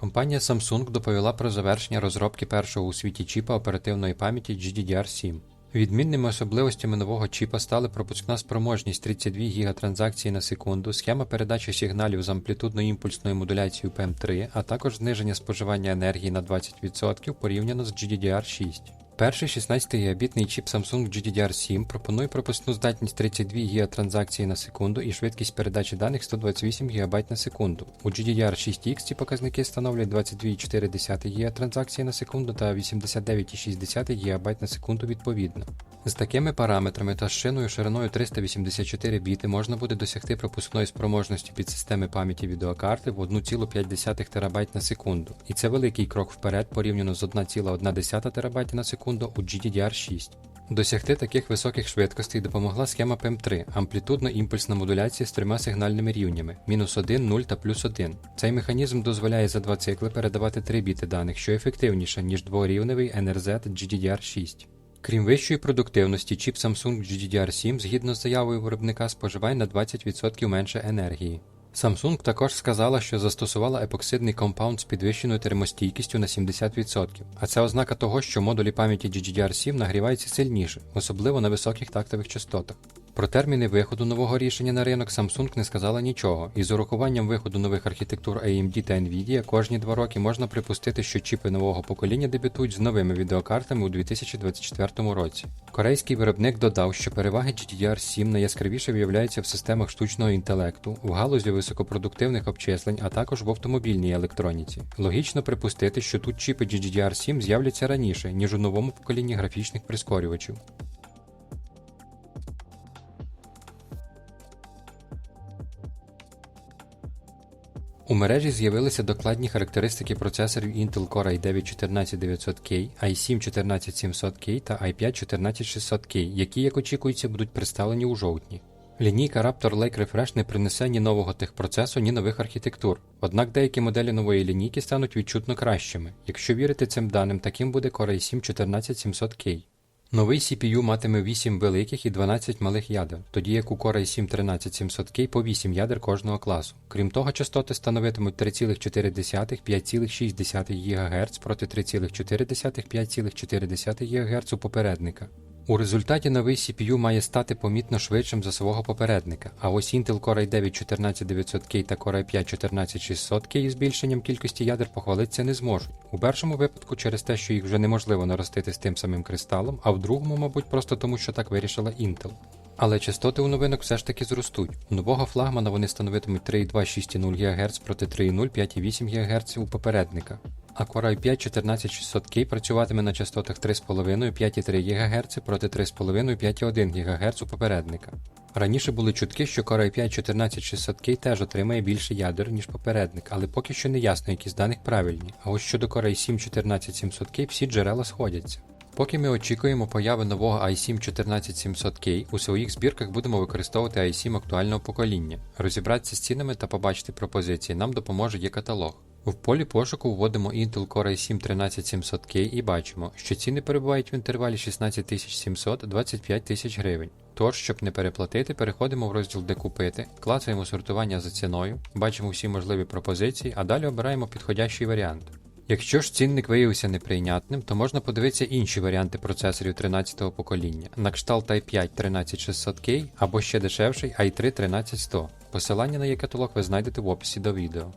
Компанія Samsung доповіла про завершення розробки першого у світі чіпа оперативної пам'яті GDDR7. Відмінними особливостями нового чіпа стали пропускна спроможність 32 ГБ транзакцій на секунду, схема передачі сигналів з амплітудно-імпульсною модуляцією PM3, а також зниження споживання енергії на 20% порівняно з GDDR6. Перший 16-гігабітний чіп Samsung GDDR7 пропонує пропускну здатність 32 ГБ транзакції на секунду і швидкість передачі даних 128 ГБ на секунду. У GDDR6X ці показники становлять 22,4 ГБ транзакції на секунду та 89,6 ГБ на секунду відповідно. З такими параметрами та з шиною шириною 384 біти можна буде досягти пропускної спроможності під системи пам'яті відеокарти в 1,5 ТБ на секунду, і це великий крок вперед порівняно з 1,1 ТБ на секунду у GDDR6. Досягти таких високих швидкостей допомогла схема PM3 амплітудно-імпульсна модуляція з трьома сигнальними рівнями мінус 1, 0 та плюс 1. Цей механізм дозволяє за два цикли передавати 3 біти даних, що ефективніше, ніж дворівневий NRZ GDDR6. Крім вищої продуктивності, чіп Samsung GDDR7 згідно з заявою виробника споживає на 20% менше енергії. Samsung також сказала, що застосувала епоксидний компаунд з підвищеною термостійкістю на 70%, а це ознака того, що модулі пам'яті GDDR7 нагріваються сильніше, особливо на високих тактових частотах. Про терміни виходу нового рішення на ринок Samsung не сказала нічого, і з урахуванням виходу нових архітектур AMD та Nvidia кожні два роки можна припустити, що чіпи нового покоління дебютують з новими відеокартами у 2024 році. Корейський виробник додав, що переваги GDDR7 найяскравіше виявляються в системах штучного інтелекту, в галузі високопродуктивних обчислень, а також в автомобільній електроніці. Логічно припустити, що тут чіпи GDDR7 з'являться раніше, ніж у новому поколінні графічних прискорювачів. У мережі з'явилися докладні характеристики процесорів Intel Core i9-14900K, i7-14700K та i5-14600K, які, як очікується, будуть представлені у жовтні. Лінійка Raptor Lake Refresh не принесе ні нового техпроцесу, ні нових архітектур. Однак деякі моделі нової лінійки стануть відчутно кращими. Якщо вірити цим даним, таким буде Core i7-14700K. Новий CPU матиме 8 великих і 12 малих ядер, тоді як у Core i7-13700K по 8 ядер кожного класу. Крім того, частоти становитимуть 3,4-5,6 ГГц проти 3,4-5,4 ГГц у попередника. У результаті новий CPU має стати помітно швидшим за свого попередника, а ось Intel Core i9-14900K та Core i5-14600K із збільшенням кількості ядер похвалитися не зможуть. У першому випадку через те, що їх вже неможливо наростити з тим самим кристалом, а в другому, мабуть, просто тому, що так вирішила Intel. Але частоти у новинок все ж таки зростуть. У нового флагмана вони становитимуть 3,2-6,0 ГГц проти 3,0-5,8 ГГц у попередника. А Core i5-14600K працюватиме на частотах 3,5-5,3 ГГц проти 3,5-5,1 ГГц у попередника. Раніше були чутки, що Core i5-14600K теж отримає більше ядер, ніж попередник, але поки що не ясно, які з даних правильні. А ось щодо Core i7-14700K всі джерела сходяться. Поки ми очікуємо появи нового i7-14700K, у своїх збірках будемо використовувати i7 актуального покоління. Розібратися з цінами та побачити пропозиції нам допоможе є каталог. В полі пошуку вводимо Intel Core i7-13700K і бачимо, що ціни перебувають в інтервалі 16700-25 тисяч гривень. Тож, щоб не переплатити, переходимо в розділ Де купити, клацаємо сортування за ціною, бачимо всі можливі пропозиції, а далі обираємо підходящий варіант. Якщо ж цінник виявився неприйнятним, то можна подивитися інші варіанти процесорів 13-го покоління, на кшталт i5 13600K або ще дешевший i3 13100. Посилання на її каталог ви знайдете в описі до відео.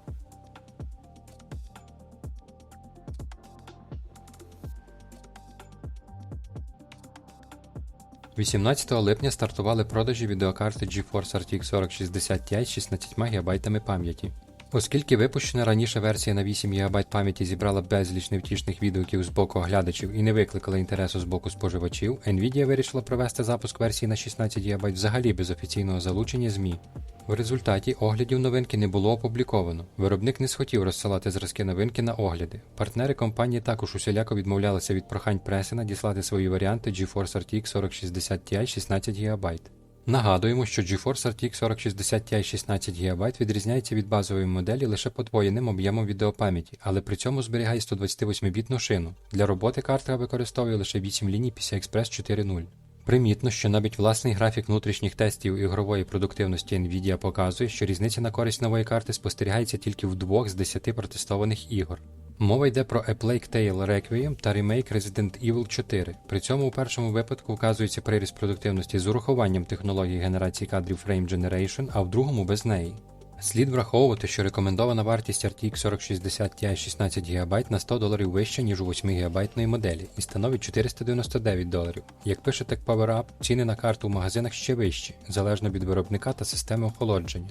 18 липня стартували продажі відеокарти GeForce RTX 4060 Ti з 16 ГБ пам'яті. Оскільки випущена раніше версія на 8 ГБ пам'яті зібрала безліч невтішних відгуків з боку оглядачів і не викликала інтересу з боку споживачів, Nvidia вирішила провести запуск версії на 16 ГБ взагалі без офіційного залучення ЗМІ. В результаті оглядів новинки не було опубліковано. Виробник не схотів розсилати зразки новинки на огляди. Партнери компанії також усіляко відмовлялися від прохань преси надіслати свої варіанти GeForce RTX 4060 Ti 16 ГБ. Нагадуємо, що GeForce RTX 4060 Ti 16 ГБ відрізняється від базової моделі лише подвоєним об'ємом відеопам'яті, але при цьому зберігає 128-бітну шину. Для роботи картка використовує лише 8 ліній PCI Express 4.0. Примітно, що навіть власний графік внутрішніх тестів ігрової продуктивності Nvidia показує, що різниця на користь нової карти спостерігається тільки в двох з десяти протестованих ігор. Мова йде про A Plague Tale Requiem та ремейк Resident Evil 4. При цьому у першому випадку вказується приріст продуктивності з урахуванням технології генерації кадрів Frame Generation, а в другому без неї. Слід враховувати, що рекомендована вартість RTX 4060 Ti 16 ГБ на 100 доларів вища, ніж у 8 ГБ моделі, і становить 499 доларів. Як пише TechPowerUp, ціни на карту в магазинах ще вищі, залежно від виробника та системи охолодження.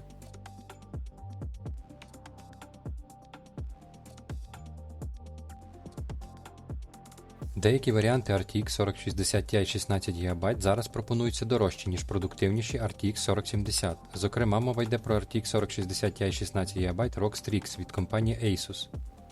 Деякі варіанти RTX 4060 Ti 16 ГБ зараз пропонуються дорожчі, ніж продуктивніші RTX 4070. Зокрема, мова йде про RTX 4060 Ti 16 ГБ ROG Strix від компанії Asus.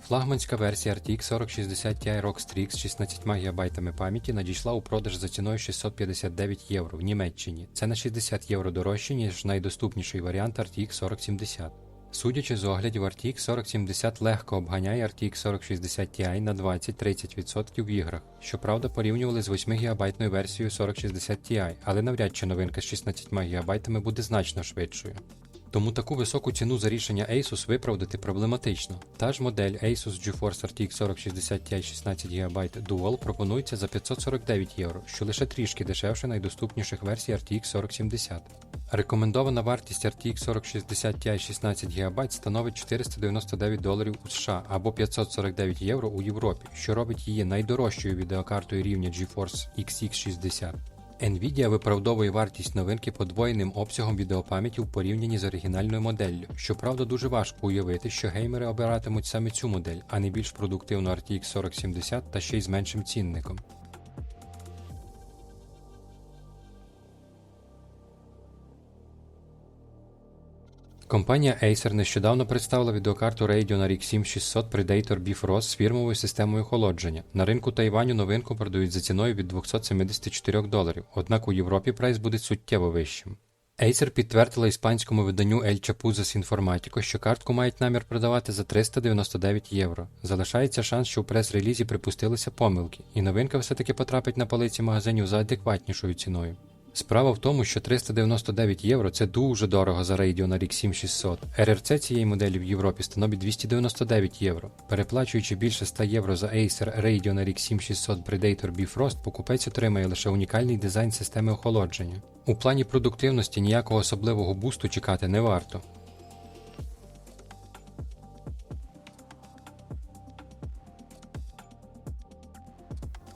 Флагманська версія RTX 4060 Ti ROG Strix з 16 ГБ пам'яті надійшла у продаж за ціною 659 євро в Німеччині. Це на 60 євро дорожче, ніж найдоступніший варіант RTX 4070. Судячи з оглядів, RTX 4070 легко обганяє RTX 4060 Ti на 20-30% в іграх. Щоправда, порівнювали з 8 ГБ версією 4060 Ti, але навряд чи новинка з 16 ГБ буде значно швидшою. Тому таку високу ціну за рішення Asus виправдати проблематично. Та ж модель Asus GeForce RTX 4060 Ti 16 ГБ Dual пропонується за 549 євро, що лише трішки дешевше найдоступніших версій RTX 4070. Рекомендована вартість RTX 4060 Ti 16 ГБ становить 499 доларів у США або 549 євро у Європі, що робить її найдорожчою відеокартою рівня GeForce XX 60. Nvidia виправдовує вартість новинки подвоєним обсягом відеопам'яті в порівнянні з оригінальною моделлю. Щоправда, дуже важко уявити, що геймери обиратимуть саме цю модель, а не більш продуктивну RTX 4070 та ще й з меншим цінником. Компанія Acer нещодавно представила відеокарту Radeon RX 7600 Predator Bifrost з фірмовою системою охолодження. На ринку Тайваню новинку продають за ціною від 274 доларів, однак у Європі прайс буде суттєво вищим. Acer підтвердила іспанському виданню El Chapuzas Informatico, що картку мають намір продавати за 399 євро. Залишається шанс, що у прес-релізі припустилися помилки, і новинка все-таки потрапить на полиці магазинів за адекватнішою ціною. Справа в тому, що 399 євро це дуже дорого за Radeon RX 7600. РРЦ цієї моделі в Європі становить 299 євро. Переплачуючи більше 100 євро за Acer Radeon RX 7600 Predator Bifrost, покупець отримає лише унікальний дизайн системи охолодження. У плані продуктивності ніякого особливого бусту чекати не варто.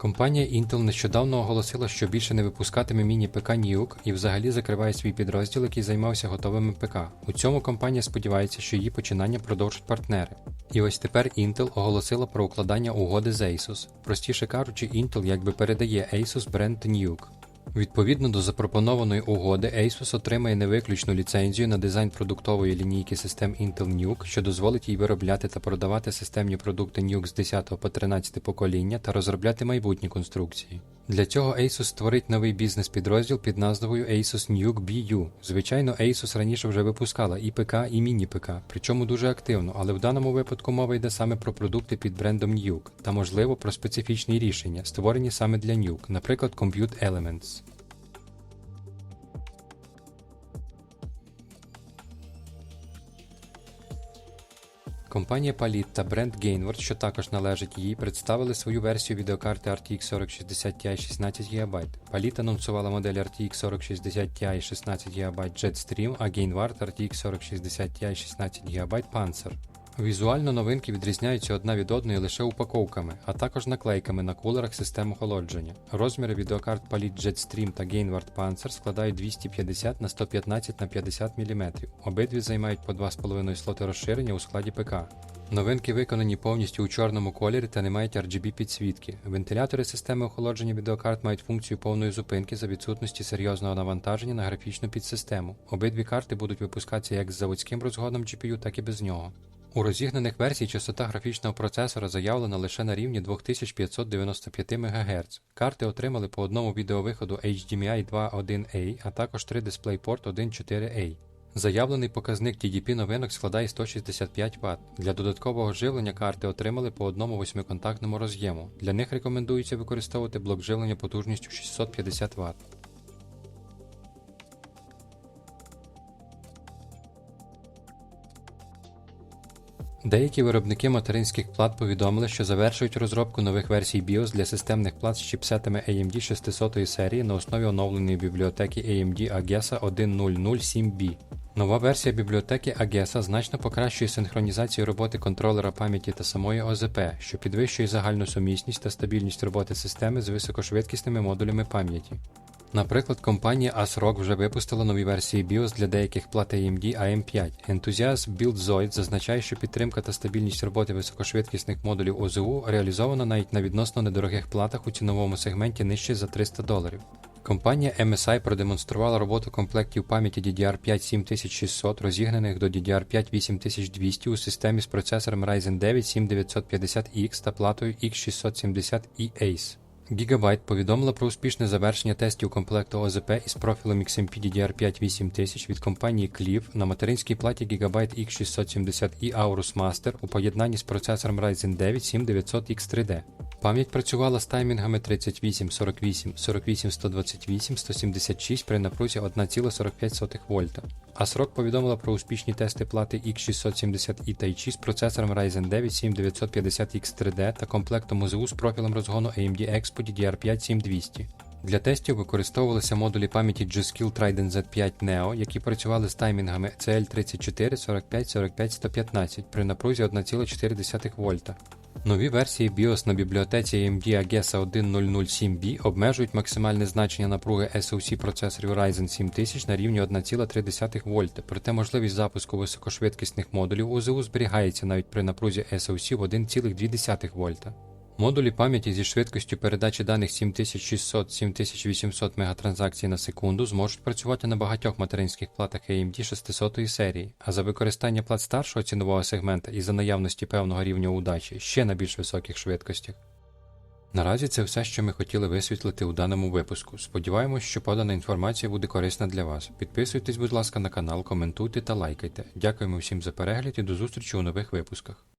Компанія Intel нещодавно оголосила, що більше не випускатиме міні-ПК Nuke і взагалі закриває свій підрозділ, який займався готовими ПК. У цьому компанія сподівається, що її починання продовжать партнери. І ось тепер Intel оголосила про укладання угоди з Asus. Простіше кажучи, Intel якби передає Asus бренд Nuke. Відповідно до запропонованої угоди, Asus отримає невиключну ліцензію на дизайн продуктової лінійки систем Intel Nuke, що дозволить їй виробляти та продавати системні продукти Nuke з 10 по 13 покоління та розробляти майбутні конструкції. Для цього Asus створить новий бізнес-підрозділ під назвою Asus Nuke BU. Звичайно, Asus раніше вже випускала і ПК, і міні-ПК, причому дуже активно, але в даному випадку мова йде саме про продукти під брендом Nuke та, можливо, про специфічні рішення, створені саме для Nuke, наприклад, Compute Elements. Компанія Palit та бренд Gainward, що також належить їй, представили свою версію відеокарти RTX 4060 Ti 16 ГБ. Palit анонсувала модель RTX 4060 Ti 16 ГБ Jetstream, а Gainward RTX 4060 Ti 16 ГБ Panzer. Візуально новинки відрізняються одна від одної лише упаковками, а також наклейками на кулерах систем охолодження. Розміри відеокарт Palit Jetstream та Gainward Panzer складають 250 на 115 на 50 мм. Обидві займають по 2,5 слоти розширення у складі ПК. Новинки виконані повністю у чорному кольорі та не мають RGB підсвітки. Вентилятори системи охолодження відеокарт мають функцію повної зупинки за відсутності серйозного навантаження на графічну підсистему. Обидві карти будуть випускатися як з заводським розгоном GPU, так і без нього. У розігнаних версій частота графічного процесора заявлена лише на рівні 2595 МГц. Карти отримали по одному відеовиходу HDMI 2.1A, а також три DisplayPort 1.4A. Заявлений показник TDP новинок складає 165 Вт. Для додаткового живлення карти отримали по одному восьмиконтактному роз'єму. Для них рекомендується використовувати блок живлення потужністю 650 Вт. Деякі виробники материнських плат повідомили, що завершують розробку нових версій BIOS для системних плат з чіпсетами AMD 600 серії на основі оновленої бібліотеки AMD AGESA 1007B. Нова версія бібліотеки AGESA значно покращує синхронізацію роботи контролера пам'яті та самої ОЗП, що підвищує загальну сумісність та стабільність роботи системи з високошвидкісними модулями пам'яті. Наприклад, компанія ASRock вже випустила нові версії BIOS для деяких плат AMD AM5. Ентузіаст BuildZoid зазначає, що підтримка та стабільність роботи високошвидкісних модулів ОЗУ реалізована навіть на відносно недорогих платах у ціновому сегменті нижче за 300 доларів. Компанія MSI продемонструвала роботу комплектів пам'яті DDR5 7600, розігнаних до DDR5 8200 у системі з процесором Ryzen 9 7950X та платою X670E Ace. Gigabyte повідомила про успішне завершення тестів комплекту ОЗП із профілем XMP DDR5 8000 від компанії Cliff на материнській платі Gigabyte X670i Aorus Master у поєднанні з процесором Ryzen 9 7900X3D. Пам'ять працювала з таймінгами 38, 48, 48, 128, 176 при напрузі 1,45 вольта. ASRock повідомила про успішні тести плати X670E Taichi з процесором Ryzen 9 7950X3D та комплектом ОЗУ з профілем розгону AMD Expo DDR5 7200. Для тестів використовувалися модулі пам'яті G-Skill Trident Z5 Neo, які працювали з таймінгами CL34, 45, 45, 115 при напрузі 1,4 вольта. Нові версії BIOS на бібліотеці AMD AGESA 1007B обмежують максимальне значення напруги SoC процесорів Ryzen 7000 на рівні 1,3 В, проте можливість запуску високошвидкісних модулів ОЗУ зберігається навіть при напрузі SoC в 1,2 вольта. Модулі пам'яті зі швидкістю передачі даних 7600-7800 мегатранзакцій на секунду зможуть працювати на багатьох материнських платах AMD 600 серії, а за використання плат старшого цінового сегмента і за наявності певного рівня удачі ще на більш високих швидкостях. Наразі це все, що ми хотіли висвітлити у даному випуску. Сподіваємось, що подана інформація буде корисна для вас. Підписуйтесь, будь ласка, на канал, коментуйте та лайкайте. Дякуємо всім за перегляд і до зустрічі у нових випусках.